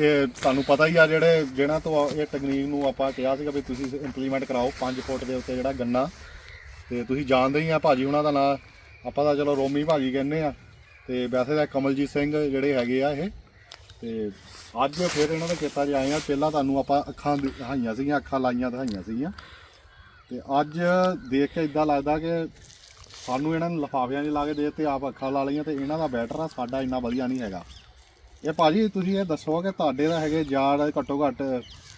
ਇਹ ਤੁਹਾਨੂੰ ਪਤਾ ਹੀ ਆ ਜਿਹੜੇ ਜਿਹਨਾਂ ਤੋਂ ਇਹ ਤਕਨੀਕ ਨੂੰ ਆਪਾਂ ਕਿਹਾ ਸੀਗਾ ਵੀ ਤੁਸੀਂ ਇੰਪਲੀਮੈਂਟ ਕਰਾਓ 5 ਫੁੱਟ ਦੇ ਉੱਤੇ ਜਿਹੜਾ ਗੰਨਾ। ਤੇ ਤੁਸੀਂ ਜਾਣਦੇ ਹੀ ਆ ਭਾਜੀ ਉਹਨਾਂ ਦਾ ਨਾਂ। ਆਪਾਂ ਤਾਂ ਚਲੋ ਰੋਮੀ ਭਾਜੀ ਕਹਿੰਦੇ ਆ। ਤੇ ਵੈਸੇ ਤਾਂ ਕਮਲਜੀਤ ਸਿੰਘ ਜਿਹੜੇ ਹੈਗੇ ਆ ਇਹ। ਤੇ ਅੱਜ ਫਿਰ ਇਹਨਾਂ ਦੇ ਖੇਤਾਂ 'ਚ ਆਏ ਆ। ਪਹਿਲਾਂ ਤੁਹਾਨੂੰ ਆਪਾਂ ਅੱਖਾਂ ਦਿਖਾਈਆਂ ਸੀਗੀਆਂ, ਅੱਖਾਂ ਲਾਈਆਂ ਦਿਖਾਈਆਂ ਸੀਗੀਆਂ। ਤੇ ਅੱਜ ਦੇਖ ਕੇ ਇਦਾਂ ਲੱਗਦਾ ਕਿ ਸਾਨੂੰ ਇਹਨਾਂ ਨੂੰ ਲਫਾਫਿਆਂ 'ਚ ਲਾ ਕੇ ਦੇ ਤੇ ਆਪ ਅੱਖਾਂ ਲਾ ਲਈਆਂ ਤੇ ਇਹਨਾਂ ਦਾ ਬੈਟਰ ਆ, ਸਾਡਾ ਇੰਨਾ ਵਧੀਆ ਨਹੀਂ ਹੈਗਾ। ਇਹ ਭਾਜੀ ਤੁਸੀਂ ਇਹ ਦੱਸੋ ਕਿ ਤੁਹਾਡੇ ਦਾ ਹੈਗੇ ਜਾੜ ਘੱਟੋ ਘੱਟ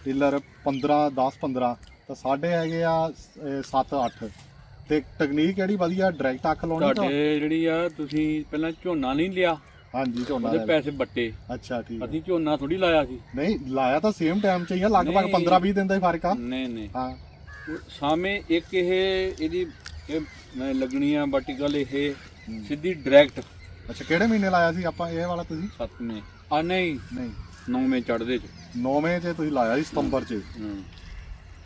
ਟਿਲਰ 15 10 15 ਤਾਂ ਸਾਡੇ ਹੈਗੇ ਆ 7 8 ਤੇ ਟੈਕਨੀਕ ਕਿਹੜੀ ਵਧੀਆ ਡਾਇਰੈਕਟ ਅੱਖ ਲਾਉਣੀ ਤਾਂ? ਤੁਹਾਡੇ ਜਿਹੜੀ ਆ ਤੁਸੀਂ ਪਹਿਲਾਂ ਝੋਨਾ ਨਹੀਂ ਲਿਆ। ਹਾਂਜੀ ਝੋਨਾ ਉਹਦੇ। ਪੈਸੇ ਬੱਟੇ। ਅੱਛਾ ਠੀਕ ਹੈ। ਅਸੀਂ ਝੋਨਾ ਥੋੜੀ ਲਾਇਆ ਸੀ। ਨਹੀਂ ਲਾਇਆ ਤਾਂ ਸੇਮ ਟਾਈਮ 'ਚ ਹੀ ਆ ਲਗਭਗ ਨਹੀਂ। 15 20 ਦਿਨ ਦਾ ਹੀ ਫ਼ਰਕ ਆ। ਨਹੀਂ ਨਹੀਂ। ਹਾਂ। ਉਹ ਸਾਵੇਂ ਇੱਕ ਇਹ ਇਹਦੀ ਇਹ ਮੈਂ ਲੱਗਣੀ ਆ ਵਰਟੀਕਲ ਇਹ ਸਿੱਧੀ ਡਾਇਰੈਕਟ ਅੱਛਾ ਕਿਹੜੇ ਮਹੀਨੇ ਲਾਇਆ ਸੀ ਆਪਾਂ ਇਹ ਵਾਲਾ ਤੁਸੀਂ? ਸੱਤਵੇਂ। ਆ ਨਹੀਂ। ਨਹੀਂ ਨੌਵੇਂ ਚੜਦੇ ਚ। 9ਵੇਂ 'ਚ ਤੁਸੀਂ ਲਾਇਆ ਸੀ ਸਤੰਬਰ 'ਚ। ਹੂੰ।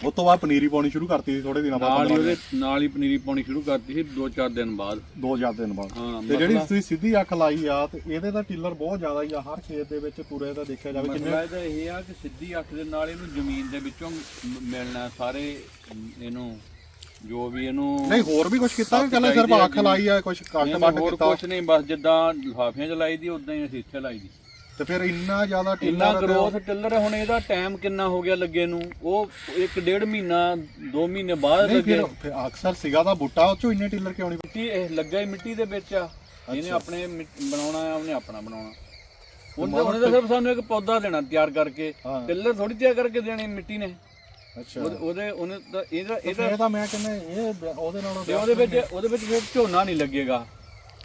ਉਸ ਤੋਂ ਬਾਅਦ ਪਨੀਰੀ ਪਾਉਣੀ ਸ਼ੁਰੂ ਕਰਤੀ ਸੀ ਥੋੜੇ ਦਿਨਾਂ ਨਾਲ ਬਾਅਦ ਹੀ ਉਹਦੇ ਨਾਲ ਹੀ ਪਨੀਰੀ ਪਾਉਣੀ ਸ਼ੁਰੂ ਕਰਤੀ ਸੀ 2-4 ਦਿਨ ਬਾਅਦ। ਦੋ ਚਾਰ ਦਿਨ ਬਾਅਦ। ਹਾਂ ਤੇ ਜਿਹੜੀ ਮਸਲਾ- ਤੁਸੀਂ ਸਿੱਧੀ ਅੱਖ ਲਾਈ ਆ ਤੇ ਇਹਦੇ ਤਾਂ ਟਿਲਰ ਬਹੁਤ ਜ਼ਿਆਦਾ ਹੀ ਆ ਹਰ ਖੇਤ ਦੇ ਵਿੱਚ ਪੂਰੇ ਦਾ ਦੇਖਿਆ ਜਾਵੇ ਕਿੰਨੇ ਮਸਲਾ ਇਹਦਾ ਇਹ ਆ ਕਿ ਸਿੱਧੀ ਅੱਖ ਦੇ ਨਾਲ ਇਹਨੂੰ ਜ਼ਮੀਨ ਦੇ ਵਿੱਚੋਂ ਮ- ਮਿਲਣਾ ਸਾਰੇ ਇਹਨੂੰ ਜੋ ਵੀ ਇਹਨੂੰ ਨਹੀਂ ਹੋਰ ਵੀ ਕੁਝ ਕੀਤਾ ਕਿ ਕੱਲੇ ਸਿਰਫ ਅੱਖ ਲਾਈ ਆ ਕੁਝ ਕੱਟ ਨਹੀਂ, ਵੱਟ ਹੋਰ ਕੀਤਾ? ਕੁਝ ਨਹੀਂ ਬਸ ਜਿੱਦਾਂ ਲਿਫਾਫਿਆਂ 'ਚ ਲਾਈ ਦੀ ਉਦਾਂ ਹੀ ਅਸੀਂ ਇੱਥੇ ਲਾਈ ਦੀ। ਤੇ ਫਿਰ ਇੰਨਾ ਜ਼ਿਆਦਾ ਇੰਨਾ ਟਿਲਰ ਗਰੋਥ ਟਿੱਲਰ ਹੁਣ ਇਹਦਾ ਟਾਈਮ ਕਿੰਨਾ ਹੋ ਗਿਆ ਲੱਗੇ ਨੂੰ? ਉਹ ਇੱਕ ਡੇਢ ਮਹੀਨਾ 2 ਮਹੀਨੇ ਬਾਅਦ ਨਹੀਂ ਲੱਗੇ। ਫਿਰ ਅਕਸਰ ਸਿਗਾ ਦਾ ਬੂਟਾ ਉਹ ਚੋਂ ਇੰਨੇ ਟਿਲਰ ਕਿਉਂ ਨਹੀਂ ਮਿੱਟੀ ਇਹ ਲੱਗਾ ਹੀ ਮਿੱਟੀ ਦੇ ਵਿੱਚ ਆ। ਇਹਨੇ ਆਪਣੇ ਬਣਾਉਣਾ ਆ ਉਹਨੇ ਆਪਣਾ ਬਣਾਉਣਾ। ਉਹਨੇ ਉਹਨੇ ਤਾਂ ਸਿਰਫ ਸਾਨੂੰ ਇੱਕ ਪੌਦਾ ਦੇਣਾ ਤਿਆਰ ਕਰਕੇ। ਹਾਂ। ਟਿੱਲਰ ਥੋੜੀ ਤਿਆਰ ਕਰਕੇ ਦੇਣੀ ਮਿੱਟੀ ਨੇ। ਅੱਛਾ। ਉਹਦੇ- ਉਹਦੇ ਉਹਨੇ ਤਾਂ ਇਹਦਾ ਇਹਦਾ ਇਹ ਤਾਂ ਮੈਂ ਕਹਿੰਦਾ ਇਹ ਬ- ਉਹਦੇ ਨਾਲੋਂ ਤੇ ਉਹਦੇ ਵਿੱਚ ਉਹਦੇ ਵਿੱਚ ਫਿਰ ਝੋਨਾ ਨਹੀਂ ਲੱਗੇਗਾ।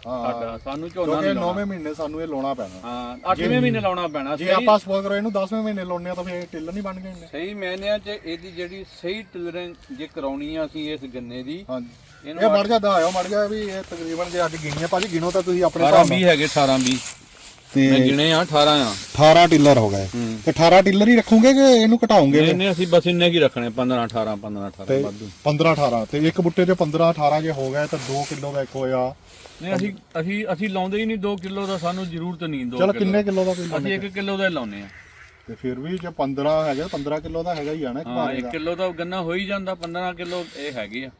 ਸਾਡਾ। ਸਾਨੂੰ ਝੋਨਾ ਕਿਉਂਕਿ ਨਹੀਂ ਲਾਉਣਾ। 9ਵੇਂ ਮਹੀਨੇ ਸਾਨੂੰ ਇਹ ਲਾਉਣਾ ਪੈਣਾ। ਹਾਂ 8ਵੇਂ ਮਹੀਨੇ ਲਾਉਣਾ ਪੈਣਾ ਜੇ ਸਹੀ ਆਪਾਂ ਸਪੋਜ਼ ਕਰੋ ਇਹਨੂੰ 10ਵੇਂ ਮਹੀਨੇ ਲਾਉਣੇ ਆ ਤਾਂ ਫਿਰ ਇਹ ਟਿਲਰ ਨਹੀਂ ਬਣ ਗਏ ਇੰਨੇ। ਸਹੀ ਮੈਨਿਆਂ 'ਚ ਇਹਦੀ ਜਿਹੜੀ ਸਹੀ ਟਿਲਰਿੰਗ ਜੇ ਕਰਾਉਣੀ ਆ ਅਸੀਂ ਇਸ ਗੰਨੇ ਦੀ ਹਾਂਜੀ। ਇਹਨੂੰ ਇਹ ਮੜ ਜਾ ਦਾ ਆਇਓ ਮੜ ਜਾ ਵੀ ਇਹ ਤਕਰੀਬਨ ਜੇ ਅੱਜ ਗਿਣੀਆਂ ਭਾਜੀ ਗਿਣੋ ਤਾਂ ਤੁਸੀਂ ਆਪਣੇ 18 20 ਹੈਗੇ 18 20 ਤੇ ਮੈਂ ਗਿਣੇ ਆ 18 ਆ। 18 ਟਿਲਰ ਹੋ ਗਏ। ਤੇ 18 ਟਿਲਰ ਹੀ ਰੱਖੋਗੇ ਕਿ ਇਹਨੂੰ ਘਟਾਓਗੇ ਨਹੀਂ ਨਹੀਂ ਅਸੀਂ ਬਸ ਇੰਨੇ ਕੀ ਰੱਖਣੇ 15 18 15 18 ਵਾਧੂ। 15 18 ਤੇ ਇੱਕ ਬੁੱਟੇ 'ਚ 15 18 ਜੇ ਹੋ ਗਏ ਤਾਂ 2 ਕਿਲੋ ਦਾ ਇੱਕ ਹੋਇਆ। ਨਹੀਂ ਅਸੀਂ ਅਸੀਂ ਅਸੀਂ ਲਾਉਂਦੇ ਹੀ ਨਹੀਂ 2 ਕਿਲੋ ਦਾ ਸਾਨੂੰ ਜ਼ਰੂਰਤ ਨਹੀਂ 2 ਚਲੋ ਕਿੰਨੇ ਕਿਲੋ ਦਾ ਅਸੀਂ 1 ਕਿਲੋ ਦਾ ਹੀ ਲਾਉਨੇ ਆ ਤੇ ਫਿਰ ਵੀ ਜੇ 15 ਹੈਗਾ 15 ਕਿਲੋ ਦਾ ਹੈਗਾ ਹੀ ਆ ਨਾ ਇੱਕ ਹਾਂ ਭਾਰੇ 1 ਦਾ। ਕਿਲੋ ਦਾ ਗੰਨਾ ਹੋ ਹੀ ਜਾਂਦਾ 15 ਕਿਲੋ ਇਹ ਹੈਗੇ ਆ।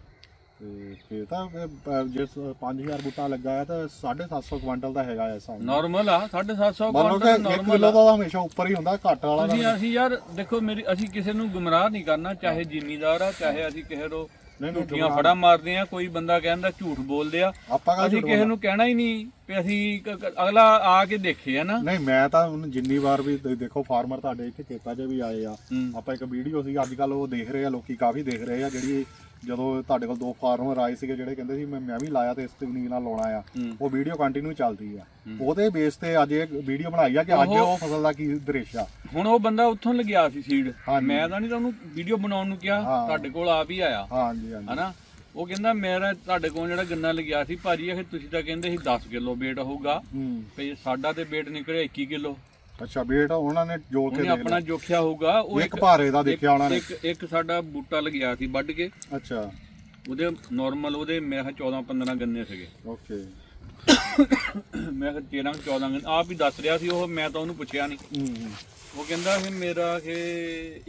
ਤੇ ਫਿਰ ਤਾਂ ਫਿਰ, ਅਹ, ਜੇ 5000 ਬੂਟਾ ਲੱਗਾ ਹੈ ਤਾਂ 750 ਕੁਇੰਟਲ ਦਾ ਹੈਗਾ ਐਸਾ ਨਾਰਮਲ ਆ 750 ਮੰਨ ਲਓ ਕਿ ਕੁਆਂਟਲ 1 ਨਾਰਮਲ ਕਿਲੋ ਦਾ ਤਾਂ ਹਮੇਸ਼ਾ ਉੱਪਰ ਹੀ ਹੁੰਦਾ ਘੱਟ ਵਾਲਾ ਅਸੀਂ ਅਸੀਂ ਯਾਰ ਦੇਖੋ ਮੇਰੀ ਅਸੀਂ ਕਿਸੇ ਨੂੰ ਗੁੰਮਰਾਹ ਨਹੀਂ ਕਰਨਾ ਚਾਹੇ ਜ਼ਿਮੀਦਾਰ ਆ ਚਾਹੇ ਅਸੀਂ ਕਿਸੇ ਨੂੰ ਨਹੀਂ ਨਹੀਂ ਝੂਠੀਆਂ ਫੜਾ ਮਾਰਦੇ ਆ ਕੋਈ ਬੰਦਾ ਕਹਿੰਦਾ ਝੂਠ ਬੋਲਦੇ ਆ। ਆਪਾਂ ਕਾ ਅਸੀਂ ਕਿਸੇ ਨੂੰ ਕਹਿਣਾ ਹੀ ਨਹੀਂ ਵੀ ਅਸੀਂ ਕ- ਕ- ਅਗਲਾ ਆ ਕੇ ਦੇਖੇ ਆ ਨਾ। ਨਹੀਂ ਮੈਂ ਤਾਂ ਹੁਣ ਜਿੰਨੀ ਵਾਰ ਵੀ ਦੇ- ਦੇਖੋ ਫਾਰਮਰ ਤੁਹਾਡੇ ਇੱਥੇ ਖੇਤਾਂ 'ਚ ਵੀ ਆਏ ਆ। ਹੂੰ। ਆਪਾਂ ਇੱਕ ਵੀਡੀਓ ਸੀ ਅੱਜ ਕੱਲ ਉਹ ਦੇਖ ਰਹੇ ਆ ਲੋਕੀ ਕਾਫੀ ਦੇਖ ਰਹੇ ਆ ਜਿਹੜੀ ਜਦੋਂ ਤੁਹਾਡੇ ਕੋਲ ਦੋ ਫਾਰਮਰ ਆਏ ਸੀਗੇ ਜਿਹੜੇ ਕਹਿੰਦੇ ਸੀ ਮੈਂ ਮੈਂ ਵੀ ਲਾਇਆ ਤੇ ਇਸ ਤਕਨੀਕ ਨਾਲ ਲਾਉਣਾ ਆ। ਉਹ ਵੀਡੀਓ ਕੰਟੀਨਿਊ ਚੱਲਦੀ ਆ। ਉਹਦੇ ਬੇਸ ਤੇ ਅੱਜ ਇਹ ਵੀਡੀਓ ਬਣਾਈ ਆ ਕਿ ਅੱਜ ਉਹ ਫਸਲ ਦਾ ਕੀ ਦ੍ਰਿਸ਼ ਆ। ਹੁਣ ਉਹ ਬੰਦਾ ਉੱਥੋਂ ਲੱਗਿਆ ਸੀ ਸੀਡ। ਮੈਂ ਤਾਂ ਨਹੀਂ ਤੁਹਾਨੂੰ ਵੀਡੀਓ ਬਣਾਉਣ ਨੂੰ ਕਿਹਾ। ਤੁਹਾਡੇ ਕੋਲ ਆਪ ਹੀ ਆਇਆ। ਹਾਂਜੀ ਹਾਂਜੀ। ਹਨਾ? ਉਹ ਕਹਿੰਦਾ ਮੇਰਾ ਤੁਹਾਡੇ ਕੋਲ ਜਿਹੜਾ ਗੰਨਾ ਲੱਗਿਆ ਸੀ ਭਾਜੀ ਇਹ ਤੁਸੀਂ ਤਾਂ ਕਹਿੰਦੇ ਸੀ 10 ਕਿਲੋ weight ਹੋਊਗਾ। ਤੇ ਸਾਡਾ ਤੇ weight ਨਿਕਲਿਆ 21 ਕਿਲੋ। ਅੱਛਾ ਬੇਟ ਉਹਨਾਂ ਨੇ ਜੋੜ ਕੇ ਉਹਨੇ ਦੇਖ ਆਪਣਾ ਜੋਖਿਆ ਹੋਊਗਾ ਉਹ ਇੱਕ ਭਾਰੇ ਦਾ ਦੇਖਿਆ ਉਹਨਾਂ ਨੇ। ਇੱਕ ਇੱਕ ਸਾਡਾ ਬੂਟਾ ਲੱਗਿਆ ਸੀ ਵੱਢ ਕੇ। ਅੱਛਾ। ਉਹਦੇ ਨਾਰਮਲ ਉਹਦੇ ਮੈਂ ਕਿਹਾ 14 15 ਗੰਨੇ ਸੀਗੇ। ਓਕੇ। ਮੈਂ ਕਿਹਾ 13 14 ਗੰਨੇ ਆਪ ਹੀ ਦੱਸ ਰਿਹਾ ਸੀ ਉਹ ਮੈਂ ਤਾਂ ਉਹਨੂੰ ਪੁੱਛਿਆ ਨਹੀਂ ਹੂੰ ਉਹ ਕਹਿੰਦਾ ਕਿ ਮੇਰਾ ਕਿ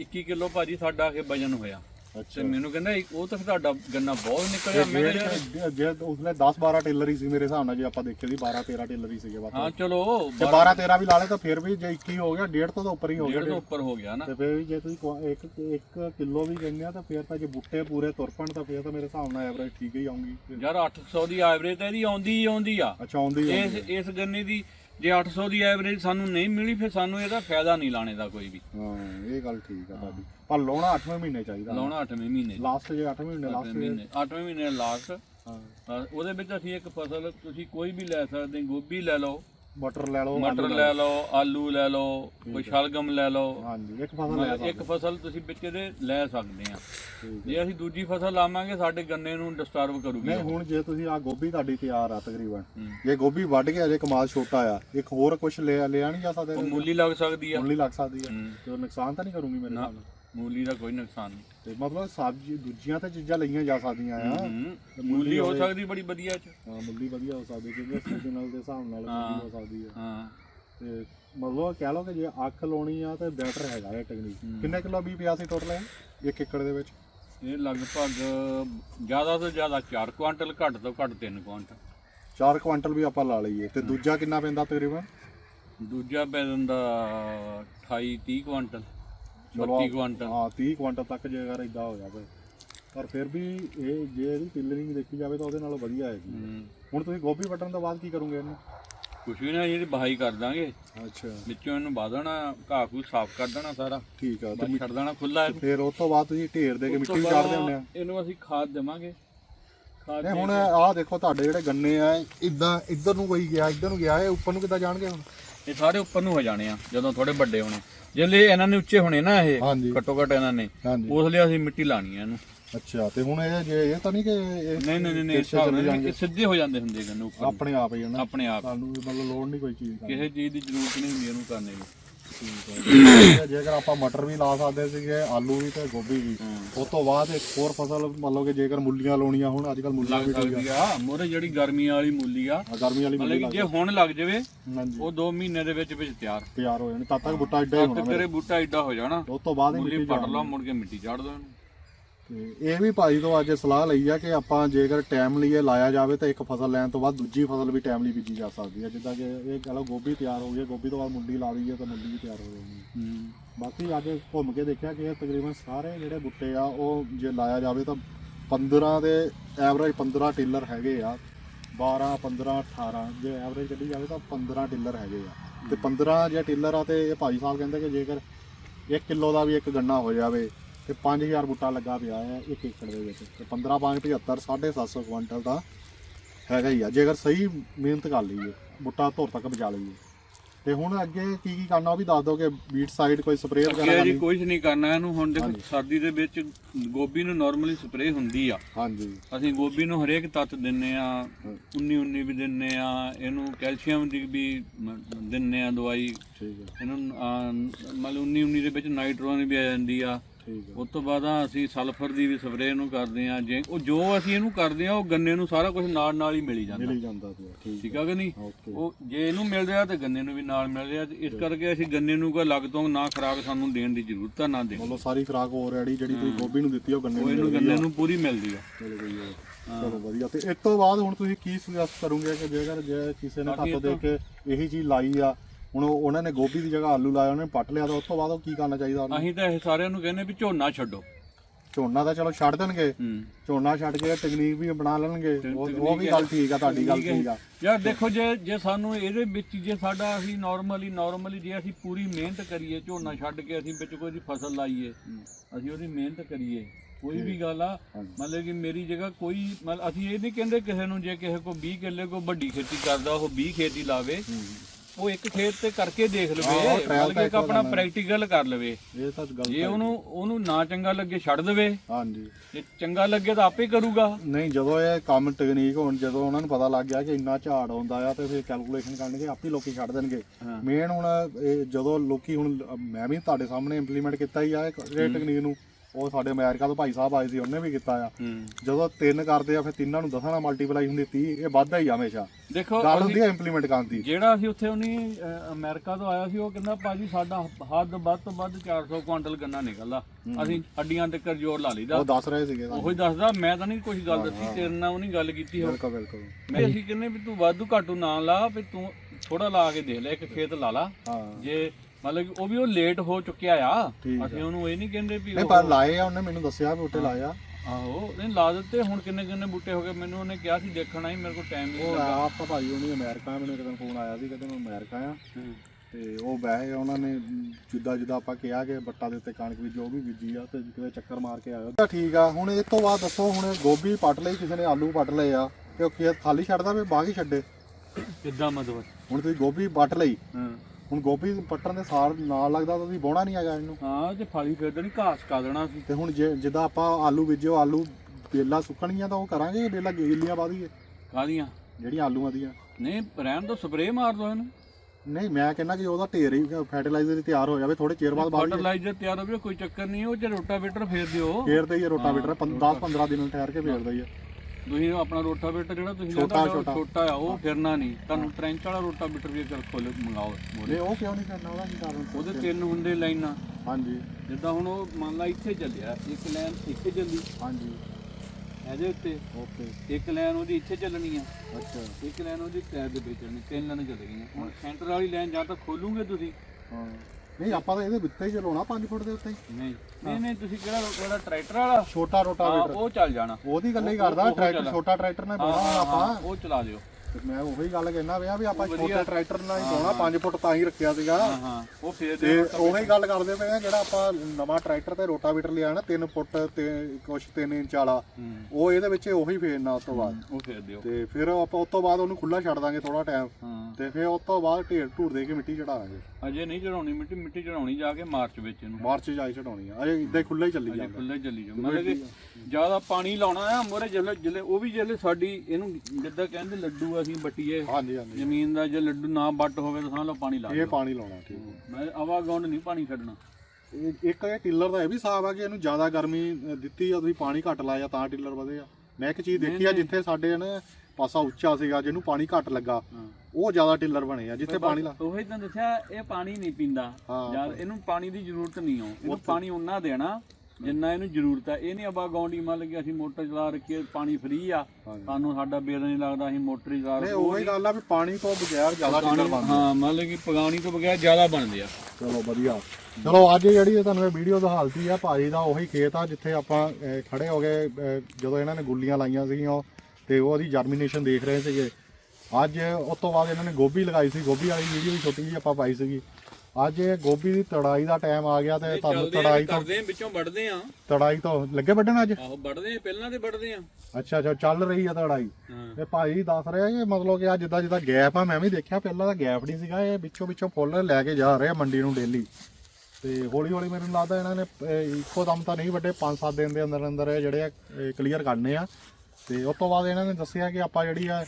21 ਕਿਲੋ ਭਾਜੀ ਸਾਡਾ ਕਿ ਵਜਨ ਹੋਇਆ। ਤੇ ਅੱਛਾ ਮੈਨੂੰ ਕਹਿੰਦਾ ਇੱਕ- ਉਹ ਤਾਂ ਫਿਰ ਤੁਹਾਡਾ ਗੰਨਾ ਬਹੁਤ ਨਿਕਲਿਆ। ਮੈਂ ਕਿਹਾ ਯਾਰ ਜੇ ਜੇ ਉਸਨੇ 10 12 ਟੇਲਰ ਹੀ ਸੀ ਮੇਰੇ ਹਿਸਾਬ ਨਾਲ ਜੇ ਆਪਾਂ ਦੇਖੇ ਸੀ 12 13 ਟੇਲਰ ਹੀ ਸੀਗੇ ਬਸ ਹਾਂ ਚਲੋ ਤੇ 12 13 ਵੀ ਲਾ ਲੇ ਤਾਂ ਫਿਰ ਵੀ ਜੇ 21 ਹੋ ਗਿਆ 1.5 ਤੋਂ ਉੱਪਰ ਹੀ ਹੋ ਗਿਆ। ਡੇਢ ਤੋਂ ਉੱਪਰ ਹੋ ਗਿਆ ਨਾ। ਤੇ ਫਿਰ ਵੀ ਜੇ ਤੁਸੀਂ ਇੱਕ ਇੱਕ ਕਿਲੋ ਵੀ ਕਹਿੰਦੇ ਆ ਤਾਂ ਫਿਰ ਤਾਂ ਜੇ ਬੁੱਟੇ ਪੂਰੇ ਤੁਰ ਪਣ ਤਾਂ ਫਿਰ ਤਾਂ ਮੇਰੇ ਹਿਸਾਬ ਨਾਲ ਐਵਰੇਜ ਠੀਕ ਹੀ ਆਉਂਗੀ। ਯਾਰ 800 ਦੀ ਐਵਰੇਜ ਤਾਂ ਇਹਦੀ ਆਉਂਦੀ ਹੀ ਆਉਂਦੀ ਆ। ਅੱਛਾ ਆਉਂਦੀ ਇਸ ਇਸ ਗੰਨੇ ਦੀ ਜੇ 800 ਦੀ ਐਵਰੇਜ ਸਾਨੂੰ ਨਹੀਂ ਮਿਲੀ ਫਿਰ ਸਾਨੂੰ ਇਹਦਾ ਫਾਇਦਾ ਨਹੀਂ ਲਾਣੇ ਦਾ ਕੋਈ ਵੀ। ਹਾਂ ਇਹ ਗੱਲ ਠੀਕ ਆ ਤੁਹਾਡੀ। ਪਰ ਲਾਉਣਾ 8ਵੇਂ ਮਹੀਨੇ ਚਾਹੀਦਾ ਲਾਉਣਾ 8ਵੇਂ ਮਹੀਨੇ। ਲਾਸਟ ਜੇ 8ਵੇਂ ਮਹੀਨੇ 8ਵੇਂ ਲਾਸਟ ਮਹੀਨੇ 8ਵੇਂ ਮਹੀਨੇ ਲਾਸਟ ਹਾਂ। ਉਹਦੇ ਵਿੱਚ ਅਸੀਂ ਇੱਕ ਫਸਲ ਤੁਸੀਂ ਕੋਈ ਵੀ ਲੈ ਸਕਦੇ ਗੋਭੀ ਲੈ ਲਓ। ਮਟਰ ਲੈ ਲਓ ਮਟਰ ਲੈ ਲਓ। ਆਲੂ ਲੈ ਲਓ ਕੋਈ ਸ਼ਲਗਮ ਲੈ ਲਓ। ਹਾਂਜੀ ਇੱਕ ਫਸਲ ਲੈ ਮਤਲਬ ਇੱਕ ਫਸਲ ਤੁਸੀਂ ਵਿੱਚ ਇਹਦੇ ਲੈ ਸਕਦੇ ਆ ਜੇ ਅਸੀਂ ਦੂਜੀ ਫਸਲ ਲਾਵਾਂਗੇ ਸਾਡੇ ਗੰਨੇ ਨੂੰ ਡਿਸਟਰਬ ਕਰੂਗੀ ਨਹੀਂ ਹੁਣ ਜੇ ਤੁਸੀਂ ਆ ਗੋਭੀ ਤੁਹਾਡੀ ਤਿਆਰ ਆ ਤਕਰੀਬਨ। ਜੇ ਗੋਭੀ ਵੱਢ ਕੇ ਅਜੇ ਕਮਾਲ ਛੋਟਾ ਆ ਇੱਕ ਹੋਰ ਕੁਝ ਲਿਆ ਲਿਆ ਨਹੀਂ ਜਾ ਸਕਦਾ ਮੂਲੀ ਲੱਗ ਸਕਦੀ ਆ। ਮੁੱਲੀ ਲੱਗ ਸਕਦੀ ਆ। ਤੇ ਨੁਕਸਾਨ ਤਾਂ ਨਹੀਂ ਕਰੂਗੀ ਮੇਰੇ ਨਾਲ? ਮੂਲੀ ਦਾ ਕੋਈ ਨੁਕਸਾਨ ਨਹੀਂ। ਤੇ ਮਤਲਬ ਸਬਜ਼ੀ ਦੂਜੀਆਂ ਤਾਂ ਚੀਜ਼ਾਂ ਲਈਆਂ ਜਾ ਸਕਦੀਆਂ ਆ। ਹੂੰ। ਮੂਲੀ ਹੋ ਸਕਦੀ ਬੜੀ ਵਧੀਆ ਚ। ਹਾਂ ਮੁੱਲੀ ਵਧੀਆ ਹੋ ਸਕਦੀ ਕਿਉਂਕਿ ਸੀਜ਼ਨਲ ਦੇ ਹਿਸਾਬ ਨਾਲ ਮੁੱਲੀ ਹੋ। ਸਕਦੀ ਆ। ਹਾਂ। ਤੇ ਮਤਲਬ ਕਹਿ ਲਓ ਕਿ ਜੇ ਅੱਖ ਲਾਉਣੀ ਆ ਤੇ ਬੈਟਰ ਹੈਗਾ ਇਹ ਟੈਕਨੀਕ। ਕਿੰਨੇ ਕਿਲੋ ਵੀ ਪਿਆ ਸੀ ਟੋਟਲ ਇੱਕ ਏਕੜ ਦੇ ਵਿੱਚ? ਇਹ ਲਗਭਗ ਜ਼ਿਆਦਾ ਤੋਂ ਜ਼ਿਆਦਾ 4 ਕੁਆਂਟਲ ਘੱਟ ਤੋਂ ਘੱਟ 3 ਕੁਆਂਟਲ। 4 ਕੁਆਂਟਲ ਵੀ ਆਪਾਂ ਲਾ ਲਈਏ। ਤੇ ਦੂਜਾ ਕਿੰਨਾ ਪੈਂਦਾ ਤਕਰੀਬਨ? ਦੂਜਾ ਪੈ ਜਾਂਦਾ 28 30 ਕੁਆਂਟਲ। 32 ਕੁਆਂਟਲ। ਹਾਂ 30 ਕੁਆਂਟਲ ਤੱਕ ਜੇ ਅਗਰ ਇਦਾਂ ਹੋ ਜਾਵੇ। ਪਰ ਫਿਰ ਵੀ ਇਹ ਜੇ ਇਹਦੀ ਟਿਲਰਿੰਗ ਦੇਖੀ ਜਾਵੇ ਤਾਂ ਉਹਦੇ ਨਾਲੋਂ ਵਧੀਆ ਹੂੰ। ਹੁਣ ਤੁਸੀਂ ਗੋਭੀ ਵੱਟਣ ਤੋਂ ਬਾਅਦ ਕੀ ਕਰੋਗੇ ਇਹਨੂੰ? ਕੁਛ ਵੀ ਨਾ ਇਹਦੀ ਬਹਾਈ ਕਰ ਦਾਂਗੇ। ਅੱਛਾ। ਵਿੱਚੋਂ ਇਹਨੂੰ ਵਾ ਦੇਣਾ ਘਾਹ ਘੂ ਸਾਫ਼ ਕਰ ਦੇਣਾ ਸਾਰਾ। ਠੀਕ ਆ ਤੇ ਛੱਡ ਦੇਣਾ ਖੁੱਲਾ ਫਿਰ ਉਸ ਤੋਂ ਬਾਅਦ ਤੁਸੀਂ ਢੇਰ ਦੇ ਕੇ ਮਿੱਟੀ ਵੀ ਚਾੜਦੇ ਹੁੰਦੇ ਆ। ਇਹਨੂੰ ਅਸੀਂ ਖਾਦ ਦੇਵਾਂਗੇ। ਖਾਦ ਹੁਣ ਆਹ ਦੇਖੋ ਤੁਹਾਡੇ ਜਿਹੜੇ ਗੰਨੇ ਆ ਇਦਾਂ ਇੱਧਰ ਨੂੰ ਕੋਈ ਗਿਆ ਇੱਧਰ ਨੂੰ ਗਿਆ ਇਹ ਉੱਪਰ ਨੂੰ ਕਿੱਦਾਂ ਜਾਣਗੇ ਹੁਣ? ਇਹ ਸਾਰੇ ਉੱਪਰ ਨੂੰ ਹੋ ਜਾਣੇ ਆ ਜਦੋਂ ਥੋੜੇ ਵੱਡੇ ਹੋਣੇ। ਜਿਹੜੇ ਇਹਨਾਂ ਨੇ ਉੱਚੇ ਹੋਣੇ ਨਾ ਇਹ ਹਾਂਜੀ। ਘੱਟੋ ਘੱਟ ਇਹਨਾਂ ਨੇ ਹਾਂਜੀ। ਉਸ ਲਈ ਅਸੀਂ ਮਿੱਟੀ ਲਾਣੀ ਆ ਇਹਨੂੰ। ਅੱਛਾ ਤੇ ਹੁਣ ਇਹ ਜੇ ਇਹ ਤਾਂ ਨਹੀਂ ਕਿ ਇਹ ਨਹੀਂ ਨਹੀਂ ਨਹੀਂ, ਨਹੀਂ ਇਸ ਹਿਸਾਬ ਨਾਲ ਨਹੀਂ, ਇਹ ਸਿੱਧੇ ਹੋ ਜਾਂਦੇ ਹੁੰਦੇ ਗੰਨੇ ਉੱਪਰ ਨੂੰ, ਆਪਣੇ ਆਪ ਹੀ ਹੈ ਨਾ। ਆਪਣੇ ਆਪ। ਸਾਨੂੰ ਮਤਲਬ ਲੋੜ ਨਹੀਂ ਕੋਈ ਚੀਜ਼ ਦੀ। ਕਿਸੇ ਚੀਜ਼ ਦੀ ਜ਼ਰੂਰਤ ਨਹੀਂ ਹੁੰਦੀ ਇਹਨੂੰ ਕਰਨੇ ਦੀ। ਠੀਕ ਹੈ। ਜੇਕਰ ਆਪਾਂ ਮਟਰ ਵੀ ਲਾ ਸਕਦੇ ਸੀਗੇ ਆਲੂ ਵੀ ਤੇ ਗੋਭੀ ਵੀ ਉਸ ਤੋਂ ਬਾਅਦ ਇੱਕ ਹੋਰ ਫਸਲ ਮੰਨ ਲਓ ਕਿ ਜੇਕਰ ਮੁੱਲੀਆਂ ਲਾਉਣੀਆਂ ਹੁਣ ਅੱਜ ਕੱਲ ਮੁੱਲੀਆਂ ਵੀ ਸਕਦੀ ਆ ਮੋਰੇ ਜਿਹੜੀ ਗਰਮੀਆਂ ਵਾਲੀ ਮੂਲੀ ਆ ਗਰਮੀ ਵਾਲੀ ਮੁੱਲੀ ਮਤਲਬ ਕਿ ਜੇ ਹੁਣ ਲੱਗ ਜਾਵੇ ਹਾਂਜੀ। ਉਹ 2 ਮਹੀਨੇ ਦੇ ਵਿੱਚ ਵਿੱਚ ਤਿਆਰ। ਤਿਆਰ ਹੋ ਜਾਣੀ ਤਦ ਤੱਕ ਬੁੱਟਾ ਏਡਾ ਹੀ ਤੇਰੇ ਬੂਟਾ ਏਡਾ ਹੋ ਜਾਣਾ। ਉਸ ਤੋਂ ਬਾਅਦ ਮੂਲੀ ਪੱਟ ਲਾ ਮੁੜ ਕੇ ਮਿੱਟੀ ਚਾੜ ਦੋ ਇਹਨੂੰ। ਤੇ ਇਹ ਵੀ ਭਾਈ ਤੋਂ ਅੱਜ ਸਲਾਹ ਲਈ ਆ ਕਿ ਆਪਾਂ ਜੇਕਰ ਟਾਈਮ ਲਈ ਇਹ ਲਾਇਆ ਜਾਵੇ ਤਾਂ ਇੱਕ ਫਸਲ ਲੈਣ ਤੋਂ ਬਾਅਦ ਦੂਜੀ ਫਸਲ ਵੀ ਟਾਈਮ ਲਈ ਬੀਜੀ ਜਾ ਸਕਦੀ ਹੈ ਜਿੱਦਾਂ ਕਿ ਇਹ ਕਹ ਲਓ ਗੋਭੀ ਤਿਆਰ ਹੋ ਗਈ ਹੈ, ਗੋਭੀ ਤੋਂ ਬਾਅਦ ਮੁੰਡੀ ਲਾ ਦਈਏ ਤਾਂ ਮੁੰਡੀ ਵੀ ਤਿਆਰ ਹੋ ਹੈ। ਬਾਕੀ ਅੱਜ ਘੁੰਮ ਕੇ ਦੇਖਿਆ ਕਿ ਇਹ ਤਕਰੀਬਨ ਸਾਰੇ ਜਿਹੜੇ ਬੁੱਟੇ ਆ ਉਹ ਜੇ ਲਾਇਆ ਜਾਵੇ ਤਾਂ 15 ਦੇ ਐਵਰੇਜ 15 ਟਿਲਰ ਹੈਗੇ ਆ। 12 15 18 ਜੇ ਐਵਰੇਜ ਕੱਢੀ ਜਾਵੇ ਤਾਂ 15 ਟਿਲਰ ਹੈਗੇ ਆ। ਤੇ 15 ਜੇ ਟਿਲਰ ਆ ਤੇ ਇਹ ਭਾਈ ਸਾਹਿਬ ਕਹਿੰਦੇ ਕਿ ਜੇਕਰ 1 ਕਿਲੋ ਦਾ ਵੀ ਇੱਕ ਗੰਨਾ ਹੋ ਜਾਵੇ ਤੇ 5000 ਬੁੱਟਾ ਲੱਗਾ ਪਿਆ ਹੈ ਇੱਕ ਏਕੜ ਦੇ ਵਿੱਚ। ਤੇ 15 5 75 750 ਕੁਇੰਟਲ ਦਾ ਹੈਗਾ ਹੀ ਆ। ਜੇਕਰ ਸਹੀ ਮਿਹਨਤ ਕਰ ਲਈਏ ਬੁੱਟਾ ਧੁਰ ਤੱਕ ਬਚਾ ਲਈਏ। ਤੇ ਹੁਣ ਅੱਗੇ ਕੀ ਕੀ ਕਰਨਾ ਉਹ ਵੀ ਦੱਸ ਕਿ ਬੀਟ ਸਾਈਡ ਕੋਈ ਸਪਰੇਅ ਵਗੈਰਾ ਅੱਗੇ ਜੀ ਕਰਨੀ? ਕੁਝ ਨਹੀਂ ਕਰਨਾ ਇਹਨੂੰ। ਹੁਣ ਦੇਖੋ ਸਰਦੀ ਦੇ ਵਿੱਚ ਗੋਭੀ ਨੂੰ ਨਾਰਮਲੀ ਸਪਰੇਅ ਹੁੰਦੀ ਆ। ਹਾਂਜੀ। ਅਸੀਂ ਗੋਭੀ ਨੂੰ ਹਰੇਕ ਤੱਤ ਦਿੰਨੇ ਆ 19 19 ਵੀ ਦਿੰਨੇ ਆ ਇਹਨੂੰ ਕੈਲਸ਼ੀਅਮ ਦੀ ਵੀ ਦਿੰਨੇ ਆ ਦਵਾਈ। ਠੀਕ ਹੈ ਇਹਨੂੰ ਮਤਲਬ 19 19 ਦੇ ਵਿੱਚ ਨਾਈਟ੍ਰੋਜਨ ਵੀ ਆ ਜਾਂਦੀ ਆ। ਠੀਕ ਹੈ ਉਸ ਤੋਂ ਬਾਅਦ ਆ ਅਸੀਂ ਸਲਫਰ ਦੀ ਵੀ ਸਪਰੇਅ ਨੂੰ ਕਰਦੇ ਆ ਜੇ ਉਹ ਜੋ ਅਸੀਂ ਇਹਨੂੰ ਕਰਦੇ ਆ ਉਹ ਗੰਨੇ ਨੂੰ ਸਾਰਾ ਕੁਝ ਨਾਲ ਨਾਲ ਹੀ ਮਿਲੀ ਜਾਂਦਾ। ਮਿਲ ਜਾਂਦਾ ਪਿਆ ਠੀਕ ਠੀਕ ਆ ਕਿ ਨਹੀਂ? ਓਕੇ। ਉਹ ਜੇ ਇਹਨੂੰ ਮਿਲ ਰਿਹਾ ਤੇ ਗੰਨੇ ਨੂੰ ਵੀ ਨਾਲ ਮਿਲ ਰਿਹਾ ਤੇ ਇਸ ਕਰਕੇ ਅਸੀਂ ਗੰਨੇ ਨੂੰ ਕੋਈ ਲੱਗ ਤੋਂ ਨਾ ਖਰਾਬ ਸਾਨੂੰ ਦੇਣ ਦੀ ਜ਼ਰੂਰਤ ਆ ਨਾ ਦੇਣ। ਮਤਲਬ ਸਾਰੀ ਖਰਾਕ ਆਲਰੇਡੀ ਜਿਹੜੀ ਤੁਸੀਂ ਗੋਭੀ ਨੂੰ ਦਿੱਤੀ ਆ, ਉਹ ਗੰਨੇ ਉਹ ਇਹਨੂੰ ਗੰਨੇ। ਨੂੰ ਪੂਰੀ ਮਿਲਦੀ ਆ। ਮਿਲ ਗਈ ਹੈ ਚਲੋ ਵਧੀਆ। ਤੇ ਇਸ ਤੋਂ ਬਾਅਦ ਹੁਣ ਤੁਸੀਂ ਕੀ ਸੁਜੈਸਟ ਕਰੋਗੇ ਕਿ ਜੇਕਰ ਜੇ ਕਿਸੇ ਨੇ ਬਾਕੀ ਖਾਤੋਂ ਦੇਖ ਕੇ ਇਹੀ ਚੀਜ਼ ਲਾਈ ਆ ਹੁਣ ਉਹ- ਉਹਨਾਂ ਨੇ ਗੋਭੀ ਦੀ ਜਗ੍ਹਾ ਆਲੂ ਲਾਇਆ ਉਹਨੇ ਪੱਟ ਲਿਆ ਤਾਂ ਉਸ ਤੋਂ ਬਾਅਦ ਉਹ ਕੀ ਕਰਨਾ ਚਾਹੀਦਾ ਉਹਨੂੰ? ਅਸੀਂ ਤਾਂ ਇਹ ਸਾਰਿਆਂ ਨੂੰ ਕਹਿੰਦੇ ਵੀ ਝੋਨਾ ਛੱਡੋ। ਝੋਨਾ ਤਾਂ ਚਲੋ ਛੱਡ ਦੇਣਗੇ। ਹੂੰ। ਝੋਨਾ ਛੱਡ ਕੇ ਟੈਕਨੀਕ ਵੀ ਬਣਾ ਲੈਣਗੇ। ਉਹ ਉਹ ਵੀ ਗੱਲ ਠੀਕ ਆ ਤੁਹਾਡੀ ਗੱਲ ਠੀਕ ਆ। ਯਾਰ ਦੇਖੋ ਜੇ ਜੇ ਸਾਨੂੰ ਇਹਦੇ ਵਿੱਚ ਜੇ ਸਾਡਾ ਅਸੀਂ ਨਾਰਮਲੀ ਨਾਰਮਲੀ ਜੇ ਅਸੀਂ ਪੂਰੀ ਮਿਹਨਤ ਕਰੀਏ ਝੋਨਾ ਛੱਡ ਕੇ ਅਸੀਂ ਵਿੱਚ ਕੋਈ ਦੀ ਫਸਲ ਲਾਈਏ ਅਸੀਂ ਉਹਦੀ ਮਿਹਨਤ ਕਰੀਏ ਕੋਈ ਵੀ ਗੱਲ ਆ। ਮਤਲਬ ਕਿ ਮੇਰੀ ਜਗ੍ਹਾ ਕੋਈ ਮਤਲਬ ਅਸੀਂ ਇਹ ਨਹੀਂ ਕਹਿੰਦੇ ਕਿਸੇ ਨੂੰ ਜੇ ਕਿਸੇ ਕੋ 20 ਕਿੱਲੇ ਕੋ ਵੱਡੀ ਖੇਤੀ ਕਰਦਾ ਉਹ 20 ਖੇਤੀ ਲਾਵੇ ਉਹ ਇੱਕ ਖੇਤ ਤੇ ਕਰਕੇ ਦੇਖ ਲਵੇ ਹਾਂ, ਉਹ trial ਮਤਲਬ ਕਿ ਤਾਂ ਇੱਕ ਆਪਣਾ ਪ੍ਰੈਕਟੀਕਲ ਕਰ ਲਵੇ। ਇਹ ਤਾਂ ਗੱਲ ਜੇ ਉਹਨੂੰ ਉਹਨੂੰ ਨਾ ਚੰਗਾ ਲੱਗੇ ਛੱਡ ਦੇਵੇ। ਹਾਂਜੀ। ਜੇ ਚੰਗਾ ਲੱਗੇ ਤਾਂ ਆਪੇ ਕਰੂਗਾ। ਨਹੀਂ ਜਦੋਂ ਇਹ ਕੰਮ ਟੈਕਨੀਕ ਹੋਣ ਜਦੋਂ ਉਹਨਾਂ ਨੂੰ ਪਤਾ ਲੱਗ ਗਿਆ ਕਿ ਇੰਨਾ ਝਾੜ ਆਉਂਦਾ ਆ ਤੇ ਫਿਰ ਕੈਲਕੂਲੇਸ਼ਨ ਕਰਨਗੇ ਆਪੇ ਲੋਕੀ ਛੱਡ ਦੇਣਗੇ। ਮੇਨ ਹੁਣ ਜਦੋਂ ਲੋਕੀ ਹੁਣ ਮੈਂ ਵੀ ਤੁਹਾਡੇ ਸਾਹਮਣੇ ਇੰਪਲੀਮੈਂਟ ਕੀਤਾ ਹੀ ਆ ਇਹ ਟੈਕਨੀਕ ਨੂੰ। ਉਹ ਸਾਡੇ ਅਮਰੀਕਾ ਤੋਂ ਭਾਈ ਸਾਹਿਬ ਆਏ ਸੀ ਉਹਨੇ ਵੀ ਕੀਤਾ ਆ। ਹੂੰ। ਜਦੋਂ ਤਿੰਨ ਕਰਦੇ ਆ ਫਿਰ ਤਿੰਨਾਂ ਨੂੰ ਦਸਾਂ ਨਾਲ ਮਲਟੀਪਲਾਈ ਹੁੰਦੀ 30 ਇਹ ਵੱਧਦਾ ਹੀ ਆ ਹਮੇਸ਼ਾ। ਦੇਖੋ ਗੱਲ ਹੁੰਦੀ ਆ ਇੰਪਲੀਮੈਂਟ ਕਰਨ ਦੀ। ਜਿਹੜਾ ਅਸੀਂ ਉੱਥੇ ਉਹਨੀ ਅਮਰੀਕਾ ਤੋਂ ਆਇਆ ਸੀ ਉਹ ਕਹਿੰਦਾ ਭਾਜੀ ਸਾਡਾ ਹੱਦ ਵੱਧ ਤੋਂ ਵੱਧ 400 ਕੁਇੰਟਲ ਗੰਨਾ ਨਿਕਲਦਾ। ਅਸੀਂ ਅੱਡੀਆਂ ਤੇ ਕਰ ਜ਼ੋਰ ਲਾ ਲਈਦਾ। ਉਹ ਦੱਸ ਰਹੇ ਸੀਗੇ ਉਹੀ ਦੱਸਦਾ ਮੈਂ ਤਾਂ ਨਹੀਂ ਕੋਈ ਗੱਲ ਦੱਸੀ ਤੇਰੇ ਨਾਲ ਉਹਨੇ ਗੱਲ ਕੀਤੀ ਹੋ ਬਿਲਕੁਲ ਬਿਲਕੁਲ। ਮੈਂ ਅਸੀਂ ਕਹਿੰਦੇ ਵੀ ਤੂੰ ਵਾਧੂ ਘਾਟੂ ਨਾ ਲਾ ਵੀ ਤੂੰ ਥੋੜਾ ਲਾ ਕੇ ਦੇਖ ਲੈ ਇੱਕ ਖੇਤ ਲਾ ਲਾ। ਹਾਂ। ਜੇ ਮਤਲਬ ਕਿ ਉਹ ਵੀ ਉਹ ਲੇਟ ਹੋ ਚੁੱਕਿਆ ਆ। ਠੀਕ ਅਸੀਂ ਉਹਨੂੰ ਇਹ ਨਹੀਂ ਕਹਿੰਦੇ ਵੀ ਨਹੀਂ ਉਹ ਪਰ ਲਾਏ ਆ ਉਹਨੇ ਮੈਨੂੰ ਦੱਸਿਆ ਵੀ ਉੱਤੇ ਲਾਏ ਆ ਆਹੋ ਨਹੀਂ ਲਾ ਦਿੱਤੇ ਹੁਣ ਕਿੰਨੇ ਕਿੰਨੇ ਬੂਟੇ ਹੋ ਗਏ ਮੈਨੂੰ ਉਹਨੇ ਕਿਹਾ ਸੀ ਦੇਖਣਾ ਹੀ ਮੇਰੇ ਕੋਲ ਟਾਈਮ ਨਹੀਂ ਉਹ ਲੱਗਾ। ਆਪ ਭਾਈ ਉਹਨੇ ਅਮਰੀਕਾ ਮੈਨੂੰ ਇੱਕ ਦਿਨ ਫੋਨ ਆਇਆ ਸੀ ਕਹਿੰਦੇ ਮੈਂ ਅਮਰੀਕਾ ਆ। ਤੇ ਉਹ ਬਹਿ ਉਹਨਾਂ ਨੇ ਜਿੱਦਾਂ ਜਿੱਦਾਂ ਆਪਾਂ ਕਿਹਾ ਕਿ ਬੱਟਾ ਦੇ ਉੱਤੇ ਕਣਕ ਵੀ ਜੋ ਵੀ ਬੀਜੀ ਆ ਤੇ ਕਿਤੇ ਚੱਕਰ ਮਾਰ ਕੇ ਆਇਓ ਤਾਂ ਠੀਕ ਆ ਹੁਣ ਇਸ ਤੋਂ ਬਾਅਦ ਦੱਸੋ ਹੁਣ ਗੋਭੀ ਪੱਟ ਲਈ ਕਿਸੇ ਨੇ ਆਲੂ ਪੱਟ ਲਏ ਆ ਤੇ ਉਹ ਖੇਤ ਖਾਲੀ ਛੱਡਦਾ ਵੀ ਬਾਗ ਹੀ ਛੱਡੇ? ਕਿੱਦਾਂ ਮਤਲਬ? ਹੁਣ ਤੁਸੀਂ ਗੋਭੀ ਪੱਟ ਲਈ। ਹਾਂ। ਹੁਣ ਗੋਭੀ ਪੱਟਣ ਦੇ ਸਾਰ ਨਾਲ ਲੱਗਦਾ ਤਾਂ ਤੁਸੀਂ ਬੋਣਾ ਨਹੀਂ ਹੈਗਾ ਇਹਨੂੰ। ਹਾਂ ਤੇ ਫਾਲੀ ਫੇਰ ਦੇਣੀ ਘਾਸ ਕਾ ਦੇਣਾ ਸੀ ਤੇ ਹੁਣ ਜੇ ਜਿੱਦਾਂ ਆਪਾਂ ਆਲੂ ਬੀਜਿਓ ਆਲੂ ਬੇਲਾ ਸੁੱਕਣਗੀਆਂ ਤਾਂ ਉਹ ਕਰਾਂਗੇ ਬੇਲਾ ਗਿੱਲੀਆਂ ਬਾਦੀਏ ਕਾਦੀਆਂ ਜਿਹੜੀਆਂ ਆਲੂਆਂ ਦੀਆਂ। ਨਹੀਂ ਰਹਿਣ ਤੋਂ ਸਪਰੇਅ ਮਾਰ ਦੋ ਇਹਨੂੰ। ਨਹੀਂ ਮੈਂ ਕਹਿੰਦਾ ਕਿ ਉਹਦਾ ਢੇਰ ਹੀ ਫਰਟੀਲਾਈਜ਼ਰ ਤਿਆਰ ਹੋ ਜਾਵੇ ਥੋੜੇ ਚਿਰ ਬਾਅਦ ਬਾਅਦ ਫਰਟੀਲਾਈਜ਼ਰ ਤਿਆਰ ਹੋਵੇ ਕੋਈ ਚੱਕਰ ਨਹੀਂ ਉਹ ਚ ਰੋਟਾਵੇਟਰ ਫੇਰ ਦਿਓ। ਫੇਰ ਤੇ ਹੀ ਰੋਟਾਵੇਟਰ 10 15 ਦਿਨ ਠਹਿਰ ਕੇ ਫੇਰਦਾ ਹੀ ਆ। ਤੁਸੀਂ ਆਪਣਾ ਰੋਟਾਵੇਟਰ ਜਿਹੜਾ ਤੁਸੀਂ ਛੋਟਾ- ਕਹਿੰਦਾ ਛੋਟਾ। ਛੋਟਾ ਆ ਉਹ ਫਿਰਨਾ ਨਹੀਂ। ਤੁਹਾਨੂੰ ਟ੍ਰੈਂਚ ਵਾਲਾ ਰੋਟਾਵੇਟਰ ਵੀ ਅਗਰ ਖੋਲ ਮੰਗਾਓ ਮੋਰੇ ਨਹੀਂ ਉਹ ਕਿਉਂ ਨਹੀਂ ਕਰਨਾ ਉਹਦਾ ਕੀ ਕਾਰਨ ਉਹਦੇ ਤਿੰਨ ਹੁੰਦੇ ਲਾਈਨਾਂ। ਹਾਂਜੀ। ਜਿੱਦਾਂ ਹੁਣ ਉਹ ਮੰਨ ਲਾ ਇੱਥੇ ਚੱਲਿਆ ਇੱਕ ਲਾਈਨ ਇੱਥੇ ਚੱਲੀ। ਹਾਂਜੀ। ਇਹਦੇ ਉੱਤੇ। ਓਕੇ। ਇੱਕ ਲਾਈਨ ਉਹਦੀ ਇੱਥੇ ਚੱਲਣੀ ਆ। ਅੱਛਾ। ਇੱਕ ਲਾਈਨ ਉਹਦੀ ਟਾਇਰ ਦੇ ਵਿੱਚ ਚੱਲਣੀ ਤਿੰਨ ਲਾਈਨਾਂ ਚੱਲ ਗਈਆਂ ਹੁਣ ਸੈਂਟਰ ਵਾਲੀ ਲਾਈਨ ਜਾਂ ਤਾਂ ਖੋਲੂਗੇ ਤੁਸੀਂ। ਹਾਂ। ਨਹੀਂ ਆਪਾਂ ਤਾਂ ਇਹਦੇ ਵਿੱਚੇ ਹੀ ਚਲਾਉਣਾ 5 ਫੁੱਟ ਦੇ ਉੱਤੇ ਹੀ। ਨਹੀਂ ਨਹੀਂ ਨਹੀਂ ਤੁਸੀਂ ਕਿਹੜਾ ਕਿਹੜਾ ਟਰੈਕਟਰ ਵਾਲਾ? ਛੋਟਾ ਹਾਂ, ਰੋਟਾਵੇਟਰ ਉਹ ਚੱਲ ਜਾਣਾ। ਉਹਦੀ ਗੱਲ ਹੀ ਕਰਦਾ ਟਰੈਕਟਰ। ਛੋਟਾ ਟਰੈਕਟਰ ਪਾਉਣਾ ਹਾਂ, ਆਪਾਂ। ਉਹ ਚਲਾ ਦਿਓ। ਤੇ ਮੈਂ ਉਹੀ ਗੱਲ ਕਹਿਣਾ ਪਿਆ ਵੀ ਆਪਾਂ ਛੋਟੇ। ਟਰੈਕਟਰ ਨਾਲ ਹੀ ਪਾਉਣਾ 5 ਫੁੱਟ ਤਾਂ ਹੀ ਰੱਖਿਆ ਸੀਗਾ। ਹਾਂ ਹਾਂ। ਉਹ ਫੇਰ ਤੇ ਉਹੀ ਗੱਲ ਕਰਦੇ ਪਏ ਆ ਜਿਹੜਾ ਆਪਾਂ ਨਵਾਂ ਟਰੈਕਟਰ ਤੇ ਰੋਟਾਵੇਟਰ ਲਿਆ ਨਾ 3 ਫੁੱਟ ਤੇ ਕੁਛ 3 ਇੰਚ ਵਾਲਾ ਹੂੰ, ਉਹ ਇਹਦੇ ਵਿੱਚ ਉਹੀ ਫੇਰਨਾ ਉਸ ਤੋਂ ਬਾਅਦ। ਉਹ ਫੇਰ ਦਿਓ। ਤੇ ਫਿਰ ਆਪਾਂ ਉਸ ਤੋਂ ਬਾਅਦ ਉਹਨੂੰ ਖੁੱਲਾ ਛੱਡ ਦਾਂਗੇ ਥੋੜਾ ਟਾਈਮ। ਹਾਂ। ਤੇ ਫਿਰ ਉਸ ਤੋਂ ਬਾਅਦ ਢੇਰ ਢੂਰ ਦੇ ਕੇ ਮਿੱਟੀ ਚੜਾਵਾਂਗੇ। ਅਜੇ ਨਹੀਂ ਚੜਾਉਣੀ ਮਿੱਟੀ ਮਿੱਟੀ ਚੜਾਉਣੀ ਜਾ ਕੇ ਮਾਰਚ ਵਿੱਚ ਇਹਨੂੰ। ਮਾਰਚ ਜਾਈ ਚੜਾਉਣੀ ਆ। ਅਜੇ ਇਦਾਂ ਹੀ ਖੁੱਲਾ ਹੀ ਚੱਲੀ ਅਜੇ ਜਾਂਦਾ ਖੁੱਲੇ ਚੱਲੀ ਜਾਓ ਮਤਲਬ ਕਿ ਜ਼ਿਆਦਾ ਪਾਣੀ ਲਾਉਣਾ ਆ ਮੋਰੇ ਜਿਲੇ ਜਿਲੇ ਉਹ ਵੀ ਜਿਲੇ ਸਾਡੀ ਇਹਨੂੰ ਜਿੱਦਾਂ ਕਹਿੰਦੇ ਲੱਡੂ ਅਸੀਂ ਬੱਟੀਏ ਹਾਂਜੀ ਹਾਂਜੀ। ਜ਼ਮੀਨ ਦਾ ਜੇ ਲੱਡੂ ਨਾ ਵੱਟ ਹੋਵੇ ਤਾਂ ਸਮਝ ਲਓ ਪਾਣੀ ਲਾ ਇਹ ਦਿਓ। ਪਾਣੀ ਲਾਉਣਾ ਠੀਕ ਹੈ। ਮੈਂ ਆਵਾਗੌਂਡ ਨਹੀਂ ਪਾਣੀ ਛੱਡਣਾ। ਇਹ- ਇੱਕ ਇਹ ਟਿੱਲਰ ਦਾ ਇਹ ਵੀ ਹਿਸਾਬ ਆ ਕਿ ਇਹਨੂੰ ਜ਼ਿਆਦਾ ਗਰਮੀ ਅ, ਦਿੱਤੀ ਆ ਤੁਸੀਂ ਪਾਣੀ ਘੱਟ ਲਾਇਆ ਤਾਂ ਟਿੱਲਰ ਵਧੇ ਆ। ਮੈਂ ਇੱਕ ਚੀਜ਼ ਦੇਖੀ ਆ ਜਿੱਥੇ ਸਾਡੇ ਨੇ ਪਾਸਾ ਉੱਚਾ ਸੀਗਾ ਜਿਹਨੂੰ ਪਾਣੀ ਘੱਟ ਲੱਗਾ ਹਾਂ। ਉਹ ਜ਼ਿਆਦਾ ਟਿੱਲਰ ਬਣੇ ਆ ਜਿੱਥੇ ਪਾਣੀ ਲਾ ਉਹੀ ਤਾਂ ਦੱਸਿਆ ਇਹ ਪਾਣੀ ਨਹੀਂ ਪੀਂਦਾ। ਹਾਂ, ਯਾਰ ਇਹਨੂੰ ਪਾਣੀ ਦੀ ਜ਼ਰੂਰਤ ਨਹੀਂ ਹੋ ਇਹਨੂੰ ਪਾਣੀ ਉਨਾ ਦੇਣਾ ਜਿੰਨਾ ਇਹਨੂੰ ਜ਼ਰੂਰਤ ਹੈ ਇਹ ਨਹੀਂ ਅਬਾ ਗੌਂਡੀ ਮੰਨ ਲਈਏ ਅਸੀਂ ਮੋਟਰ ਚਲਾ ਰੱਖੀਏ ਪਾਣੀ ਫ੍ਰੀ ਆ। ਸਾਨੂੰ ਸਾਡਾ ਬਿੱਲ ਨਹੀਂ ਲੱਗਦਾ ਅਸੀਂ ਮੋਟਰ ਹੀ ਚਲਾ ਨਹੀਂ ਰੱਖੀ ਉਹੀ ਗੱਲ ਆ ਵੀ ਪਾਣੀ ਤੋਂ ਬਗੈਰ ਜ਼ਿਆਦਾ ਟਿੱਲਰ ਬਣਦੇ ਹਾਂ ਮੰਨ ਕਿ ਪਗਾਉਣੀ ਤੋਂ ਬਗੈਰ ਜ਼ਿਆਦਾ ਬਣਦੇ ਆ। ਚਲੋ ਵਧੀਆ। ਚਲੋ ਅੱਜ ਜਿਹੜੀ ਤੁਹਾਨੂੰ ਇਹ ਵੀਡੀਓ ਦਿਖਾਲਤੀ ਆ ਭਾਜੀ ਦਾ ਉਹੀ ਖੇਤ ਆ ਜਿੱਥੇ ਆਪਾਂ ਖੜੇ ਹੋ ਗਏ ਜਦੋਂ ਇਹਨਾਂ ਨੇ ਗੁੱਲੀਆਂ ਲਾਈਆਂ ਸੀਗੀਆਂ ਤੇ ਉਹ ਉਹਦੀ ਜਰਮੀਨੇਸ਼ਨ ਦੇਖ ਰਹੇ ਸੀਗੇ। ਅੱਜ ਉਸ ਤੋਂ ਬਾਅਦ ਇਹਨਾਂ ਨੇ ਗੋਭੀ ਲਗਾਈ ਸੀ ਗੋਭੀ ਵਾਲੀ ਵੀਡੀਓ ਵੀ ਛੋਟੀ ਜਿਹੀ ਆਪਾਂ ਪਾਈ ਸੀਗੀ। ਅੱਜ ਇਹ ਗੋਭੀ ਦੀ ਤੜਾਈ ਦਾ ਟਾਈਮ ਆ ਗਿਆ ਤੇ ਤੁਹਾਨੂੰ ਤੜਾਈ ਤੋਂ ਕਰਦੇ ਆ ਵਿੱਚੋਂ ਵੱਢਦੇ ਆ। ਤੜਾਈ ਤੋਂ ਲੱਗੇ ਵੱਢਣ ਅੱਜ? ਆਹੋ ਵੱਢਦੇ ਆ ਪਹਿਲਾਂ ਤੇ ਵੱਢਦੇ ਆ। ਅੱਛਾ ਅੱਛਾ ਚੱਲ ਰਹੀ ਆ ਤੜਾਈ। ਇਹ ਭਾਈ ਦੱਸ ਰਿਹਾ ਕਿ ਮਤਲਬ ਕਿ ਆ ਜਿੱਦਾਂ ਜਿੱਦਾਂ ਗੈਪ ਆ ਮੈਂ ਵੀ ਦੇਖਿਆ ਪਹਿਲਾਂ ਤਾਂ ਗੈਪ ਨਹੀਂ ਸੀਗਾ ਇਹ ਵਿੱਚੋਂ ਵਿੱਚੋਂ ਫੁੱਲ ਲੈ ਕੇ ਜਾ ਰਹੇ ਆ ਮੰਡੀ ਨੂੰ ਡੇਲੀ ਤੇ ਹੌਲੀ ਹੌਲੀ ਮੈਨੂੰ ਲੱਗਦਾ ਇਹਨਾਂ ਨੇ ਇੱਕੋ ਦਮ ਤਾਂ ਨਹੀਂ ਵੱਡੇ 5-7 ਦਿਨ ਦੇ ਅੰਦਰ ਅੰਦਰ ਜਿਹੜੇ ਕਲੀਅਰ ਕਰਨੇ ਆ। ਤੇ ਉਸ ਤੋਂ ਬਾਅਦ ਇਹਨਾਂ ਨੇ ਦੱਸਿਆ ਕਿ ਆਪਾਂ ਜਿਹੜੀ ਆ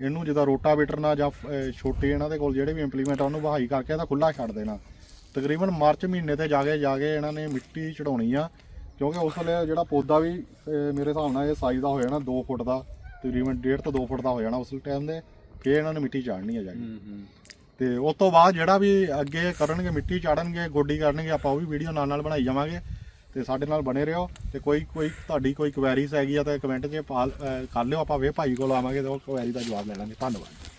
ਇਹਨੂੰ ਜਿੱਦਾਂ ਰੋਟਾਵੇਟਰ ਨਾਲ ਜਾਂ ਛੋਟੇ ਇਹਨਾਂ ਦੇ ਕੋਲ ਜਿਹੜੇ ਵੀ ਇੰਪਲੀਮੈਂਟ ਆ ਉਹਨੂੰ ਵਹਾਈ ਕਰਕੇ ਇਹਦਾ ਖੁੱਲਾ ਛੱਡ ਦੇਣਾ। ਤਕਰੀਬਨ ਮਾਰਚ ਮਹੀਨੇ ਤੇ ਜਾ ਕੇ ਜਾ ਕੇ ਇਹਨਾਂ ਨੇ ਮਿੱਟੀ ਚੜਾਉਣੀ ਆ ਕਿਉਂਕਿ ਉਸ ਵੇਲੇ ਜਿਹੜਾ ਪੌਦਾ ਵੀ ਮੇਰੇ ਹਿਸਾਬ ਨਾਲ ਇਹ ਸਾਈਜ਼ ਦਾ ਹੋ ਜਾਣਾ 2 ਫੁੱਟ ਦਾ ਤਕਰੀਬਨ 1.5 ਤੋਂ 2 ਫੁੱਟ ਦਾ ਹੋ ਜਾਣਾ ਉਸ ਟਾਈਮ ਦੇ ਫੇਰ ਇਹਨਾਂ ਨੇ ਮਿੱਟੀ ਚਾੜਨੀ ਆ ਜਾ ਕੇ। ਤੇ ਉਸ ਤੋਂ ਬਾਅਦ ਜਿਹੜਾ ਵੀ ਅੱਗੇ ਕਰਨਗੇ ਮਿੱਟੀ ਚਾੜਨਗੇ ਗੋਡੀ ਕਰਨਗੇ ਆਪਾਂ ਉਹ ਵੀ ਵੀਡੀਓ ਨਾਲ ਨਾਲ ਬਣਾਈ ਜਾਵਾਂਗੇ। ਤੇ ਸਾਡੇ ਨਾਲ ਬਣੇ ਰਹੋ ਤੇ ਕੋਈ ਕੋਈ ਤੁਹਾਡੀ ਕੋਈ ਕੁਐਰੀਜ਼ ਹੈਗੀ ਆ ਤਾਂ ਕਮੈਂਟ 'ਚ ਪਾ, ਅਹ ਕਰ ਲਿਓ, ਆਪਾਂ ਵੇ ਭਾਈ ਕੋਲ ਆਵਾਂਗੇ ਤੇ ਉਹ ਕੁਐਰੀ ਦਾ ਜਵਾਬ ਲੈ ਲਾਂਗੇ। ਧੰਨਵਾਦ।